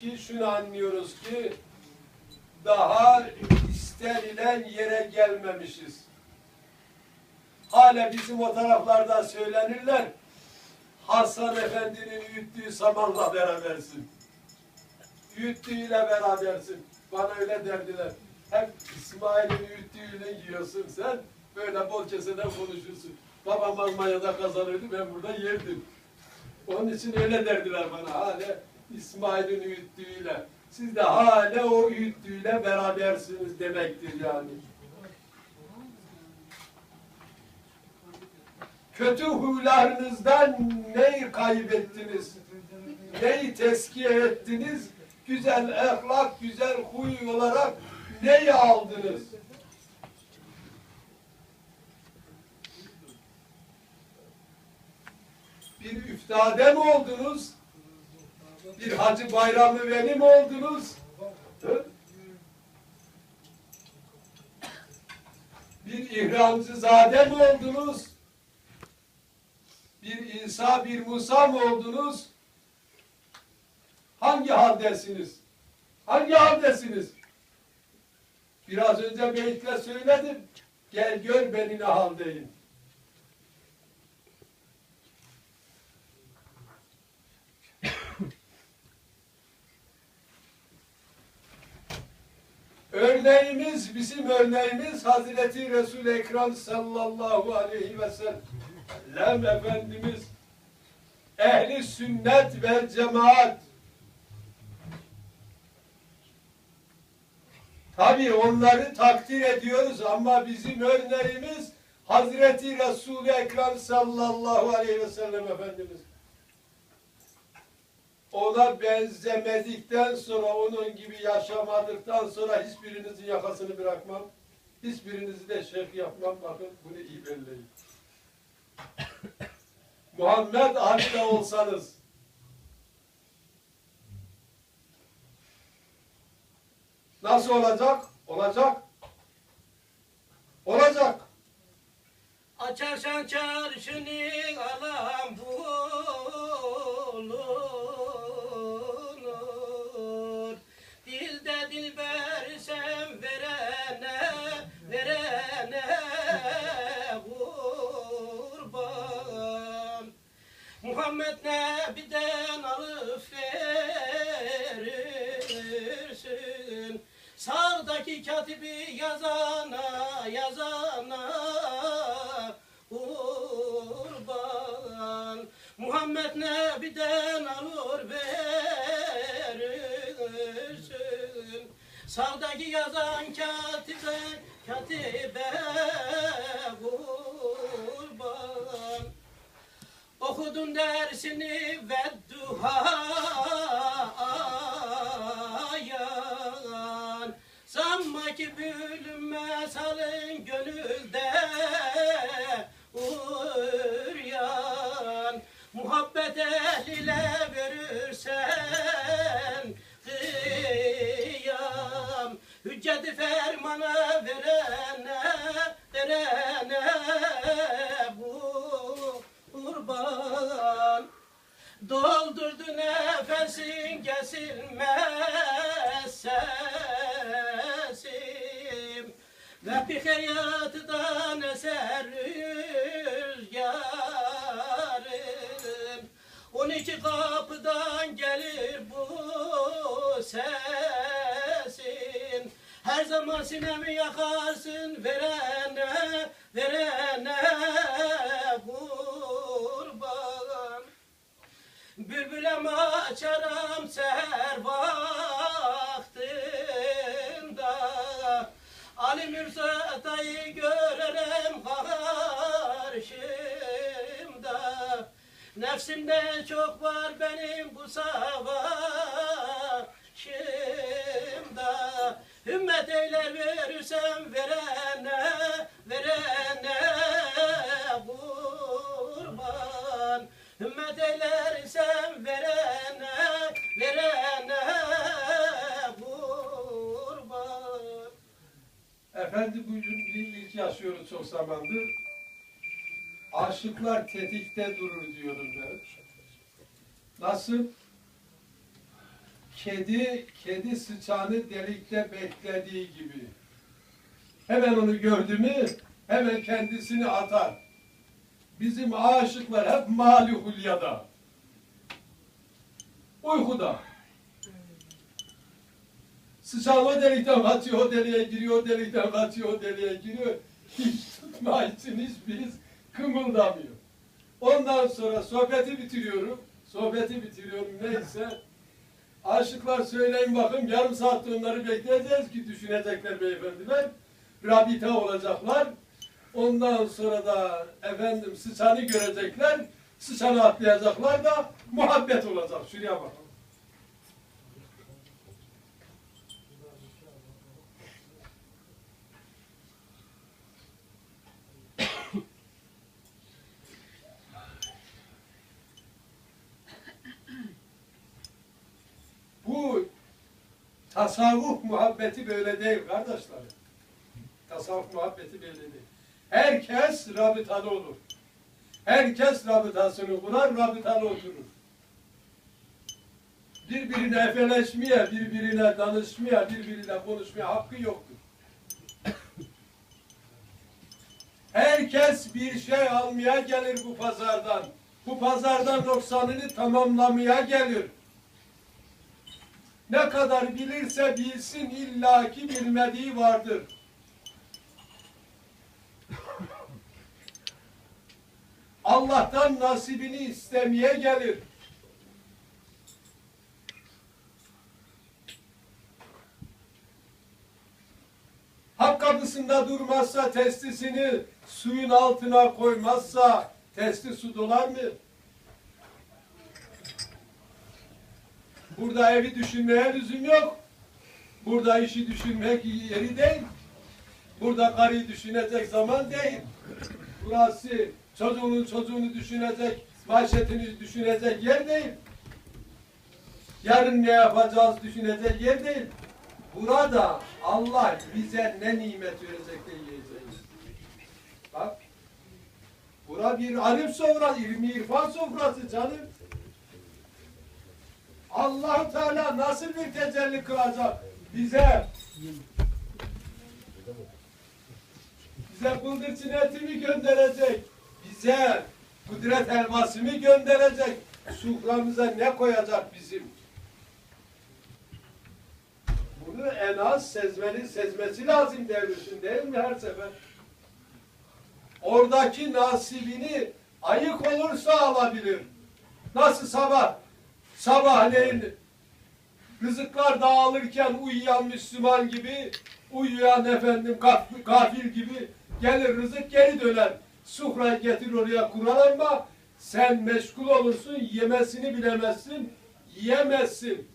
ki şunu anlıyoruz ki daha istenilen yere gelmemişiz. Hala bizim o taraflarda söylenirler. Hasan Efendi'nin üyüttüğü samanla berabersin. Üyüttüğüyle berabersin. Bana öyle derdiler. Hep İsmail'in üyüttüğüyle yiyorsun sen. Böyle bol keseden konuşursun. Babam Almanya'da kazanıyordu ben burada yerdim. Onun için öyle derdiler bana. Hala İsmail'in üyüttüğüyle. Siz de hala o üyüttüğüyle berabersiniz demektir yani. Kötü huylarınızdan neyi kaybettiniz? Neyi teskiye ettiniz? Güzel ahlak, güzel huy olarak neyi aldınız? Bir üftade mi oldunuz? Bir Hacı Bayramlı Veli mi oldunuz? Hı? Bir İhramcı Zade mi oldunuz? Bir İsa, bir Musa mı oldunuz? Hangi haldesiniz? Hangi haldesiniz? Biraz önce beytle söyledim. Gel gör beni ne haldeyim. Örneğimiz, bizim örneğimiz Hazreti Resul-i Ekrem sallallahu aleyhi ve sellem Efendimiz ehli sünnet ve cemaat Tabi onları takdir ediyoruz ama bizim örneğimiz Hazreti Resul-i Ekrem sallallahu aleyhi ve sellem Efendimiz. Ona benzemedikten sonra, onun gibi yaşamadıktan sonra hiçbirinizin yakasını bırakmam. Hiçbirinizi de şeyh yapmam. Bakın bunu iyi belleyin. Muhammed Ali de olsanız, nasıl olacak? Olacak. Olacak. Açarsan çarşını alan bulunur Muhammed Nebi'den alıp verirsin. Sağdaki katibi yazana, yazana kurban. Muhammed Nebi'den alır verirsin. Sağdaki yazan katibe, katibe kurban Okudun dersini ve duhayan Sanma ki bölünmez halin gönülde Uryan Muhabbet ehline verirsen Kıyam. Hücceti fermana verene Verene bu kurban. Doldurdu nefesin kesilmez sesim Ve bir hayattan eser rüzgarım. On iki kapıdan gelir bu sesin Her zaman sinemi yakarsın verene, verene kurban Bülbüle açarım seher vaktinde Ali Mürsatayı görerim karşımda. Nefsimde çok var benim bu savaşımda. Ümmet eyler verirsem verene, verene kurban Ümmet eylersem verene, verene kurban Efendi bugün yaşıyoruz çok zamandır. Aşıklar tetikte durur diyorum ben. Nasıl? kedi, kedi sıçanı delikte beklediği gibi. Hemen onu gördü mü hemen kendisini atar. Bizim aşıklar hep mali hulyada. Uykuda. Sıçan o delikten kaçıyor, o deliğe giriyor, o delikten kaçıyor, o deliğe giriyor. Hiç tutma için hiçbiriz kımıldamıyor. Ondan sonra sohbeti bitiriyorum. Sohbeti bitiriyorum neyse. Aşıklar söyleyin bakın yarım saatte onları bekleyeceğiz ki düşünecekler beyefendiler. Rabita olacaklar. Ondan sonra da efendim sıçanı görecekler. Sıçanı atlayacaklar da muhabbet olacak. Şuraya bakın. Bu tasavvuf muhabbeti böyle değil kardeşler. Tasavvuf muhabbeti böyle değil. Herkes rabıtalı olur. Herkes rabıtasını kurar, rabıtalı oturur. Birbirine efeleşmeye, birbirine danışmaya, birbirine konuşmaya hakkı yoktur. Herkes bir şey almaya gelir bu pazardan. Bu pazardan noksanını tamamlamaya gelir. Ne kadar bilirse bilsin illaki bilmediği vardır. Allah'tan nasibini istemeye gelir. Hak kapısında durmazsa testisini suyun altına koymazsa testi su dolar mı? Burada evi düşünmeye lüzum yok. Burada işi düşünmek yeri değil. Burada karıyı düşünecek zaman değil. Burası çocuğunun çocuğunu düşünecek, maaşetini düşünecek yer değil. Yarın ne yapacağız düşünecek yer değil. Burada Allah bize ne nimet verecek de yiyeceğiz. Bak. Bura bir arif sofrası, ilmi irfan sofrası canım. allah Teala nasıl bir tecelli kılacak bize? Bize bıldırcın etimi gönderecek. Bize kudret elmasını gönderecek. Suframıza ne koyacak bizim? Bunu en az sezmenin sezmesi lazım devletin değil mi her sefer? Oradaki nasibini ayık olursa alabilir. Nasıl sabah? Sabahleyin rızıklar dağılırken uyuyan Müslüman gibi, uyuyan efendim gaf- gafil gibi gelir rızık geri döner. Sufrayı getir oraya kurar ama sen meşgul olursun, yemesini bilemezsin, yiyemezsin.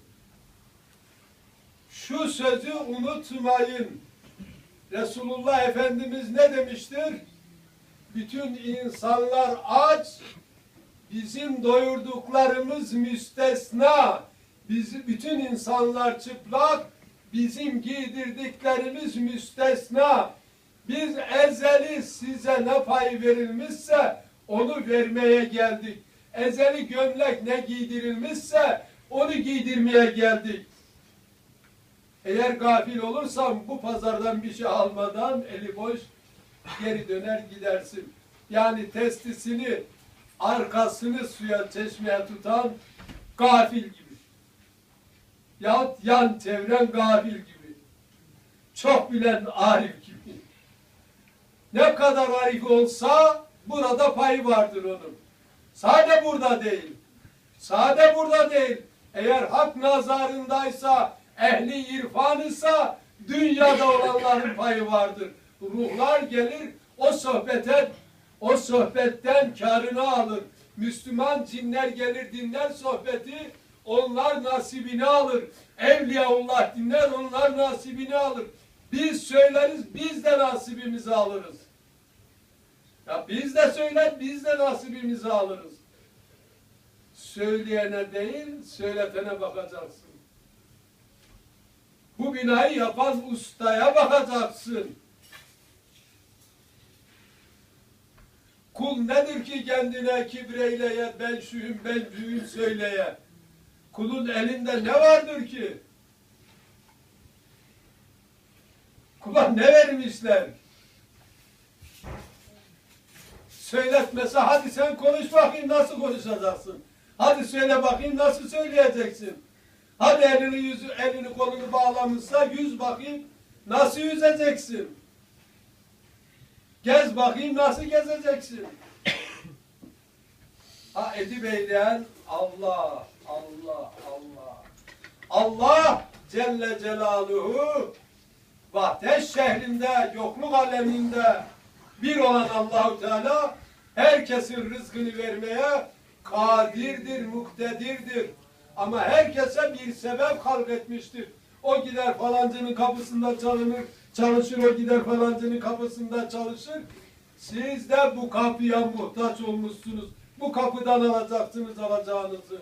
Şu sözü unutmayın. Resulullah Efendimiz ne demiştir? Bütün insanlar aç, bizim doyurduklarımız müstesna. Bizi, bütün insanlar çıplak, bizim giydirdiklerimiz müstesna. Biz ezeli size ne pay verilmişse onu vermeye geldik. Ezeli gömlek ne giydirilmişse onu giydirmeye geldik. Eğer gafil olursam bu pazardan bir şey almadan eli boş geri döner gidersin. Yani testisini arkasını suya çeşmeye tutan gafil gibi. Yahut yan çevren gafil gibi. Çok bilen arif gibi. Ne kadar arif olsa burada pay vardır onun. Sade burada değil. Sade burada değil. Eğer hak nazarındaysa, ehli irfan ise dünyada olanların payı vardır. Ruhlar gelir o sohbete, o sohbetten karını alır. Müslüman cinler gelir dinler sohbeti, onlar nasibini alır. Evliyaullah dinler, onlar nasibini alır. Biz söyleriz, biz de nasibimizi alırız. Ya biz de söyler, biz de nasibimizi alırız. Söyleyene değil, söyletene bakacaksın. Bu binayı yapan ustaya bakacaksın. Kul nedir ki kendine kibreyleye, ben şuyum, ben büyüğüm söyleye. Kulun elinde ne vardır ki? Kula ne vermişler? Söyletmese hadi sen konuş bakayım nasıl konuşacaksın? Hadi söyle bakayım nasıl söyleyeceksin? Hadi elini yüzü elini kolunu bağlamışsa yüz bakayım nasıl yüzeceksin? Gez bakayım nasıl gezeceksin? Ha Edip eyleyen Allah, Allah, Allah. Allah Celle Celaluhu vahdet şehrinde, yokluk aleminde bir olan Allahu Teala herkesin rızkını vermeye kadirdir, muktedirdir. Ama herkese bir sebep halk etmiştir. O gider falancının kapısında çalınır, çalışır, o gider falancının kapısında çalışır. Siz de bu kapıya muhtaç olmuşsunuz. Bu kapıdan alacaksınız alacağınızı.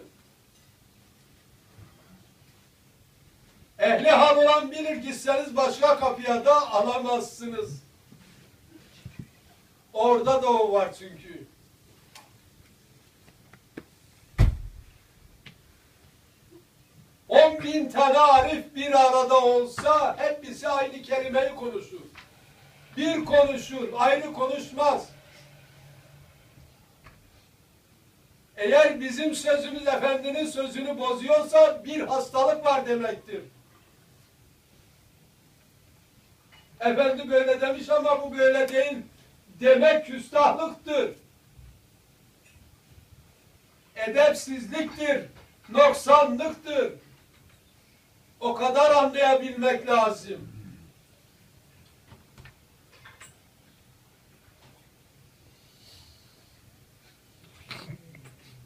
Ehli hal olan bilir gitseniz başka kapıya da alamazsınız. Orada da o var çünkü. On bin tane arif bir arada olsa hepsi aynı kelimeyi konuşur. Bir konuşur, ayrı konuşmaz. Eğer bizim sözümüz efendinin sözünü bozuyorsa bir hastalık var demektir. Efendi böyle demiş ama bu böyle değil demek küstahlıktır. Edepsizliktir, noksanlıktır. O kadar anlayabilmek lazım.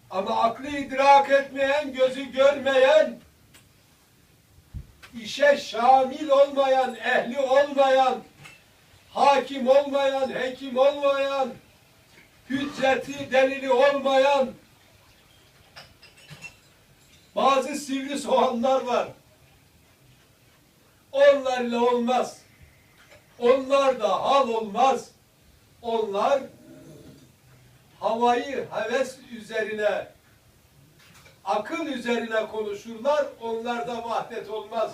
Ama aklı idrak etmeyen, gözü görmeyen, işe şamil olmayan, ehli olmayan, hakim olmayan, hekim olmayan, hücceti, delili olmayan bazı sivri soğanlar var. Onlarla olmaz. Onlar da hal olmaz. Onlar havayı heves üzerine, akıl üzerine konuşurlar. Onlarda vahdet olmaz.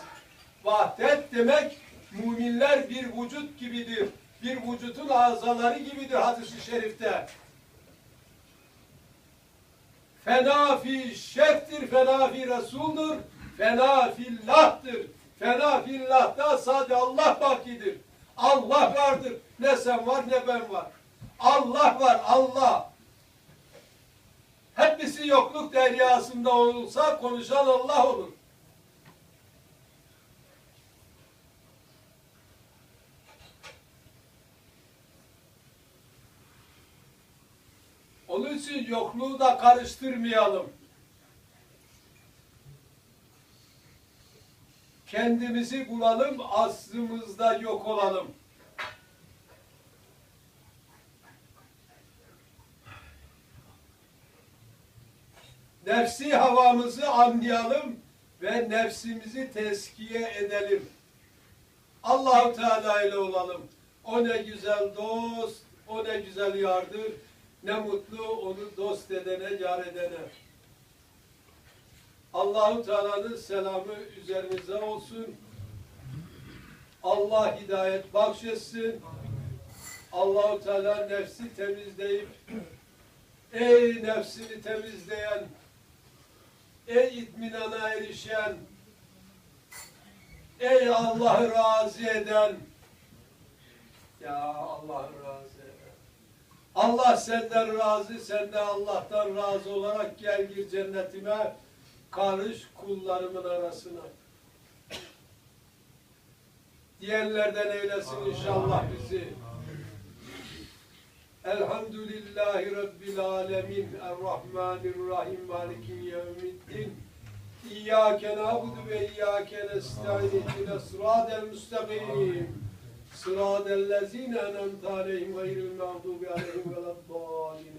Vahdet demek müminler bir vücut gibidir. Bir vücutun azaları gibidir hadisi şerifte. Fena fi şeftir, fena fi Resul'dur, fena fillah'tır. Fena fillah'ta sadece Allah bakidir. Allah vardır. Ne sen var ne ben var. Allah var, Allah. Hepsi yokluk deryasında olsa konuşan Allah olur. Onun için yokluğu da karıştırmayalım. Kendimizi bulalım, aslımızda yok olalım. Nefsi havamızı anlayalım ve nefsimizi teskiye edelim. Allahu Teala ile olalım. O ne güzel dost, o ne güzel yardır. Ne mutlu onu dost edene, yar edene. Allahu Teala'nın selamı üzerinize olsun. Allah hidayet bahşetsin. Allahu Teala nefsi temizleyip ey nefsini temizleyen ey itminana erişen ey Allah'ı razı eden ya Allah'ı razı Allah senden razı, sen de Allah'tan razı olarak gel gir cennetime, karış kullarımın arasına. Diyenlerden eylesin inşallah bizi. Elhamdülillahi Rabbil alemin, Errahmanirrahim, Maliki yevmiddin. İyyâke nâbudu ve iyyâke nesta'in, ihdine sırâdel müstakim. صراط الذين أنعمت عليهم غير المغضوب عليهم ولا الضالين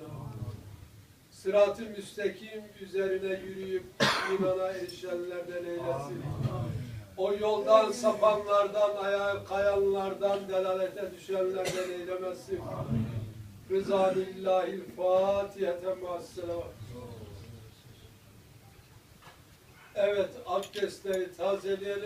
Sırat-ı müstakim üzerine yürüyüp imana erişenlerden eylesin. O yoldan sapanlardan, ayağa kayanlardan, delalete düşenlerden eylemesin. Rızanillahil Fatiha temma Evet abdestleri tazeleyelim.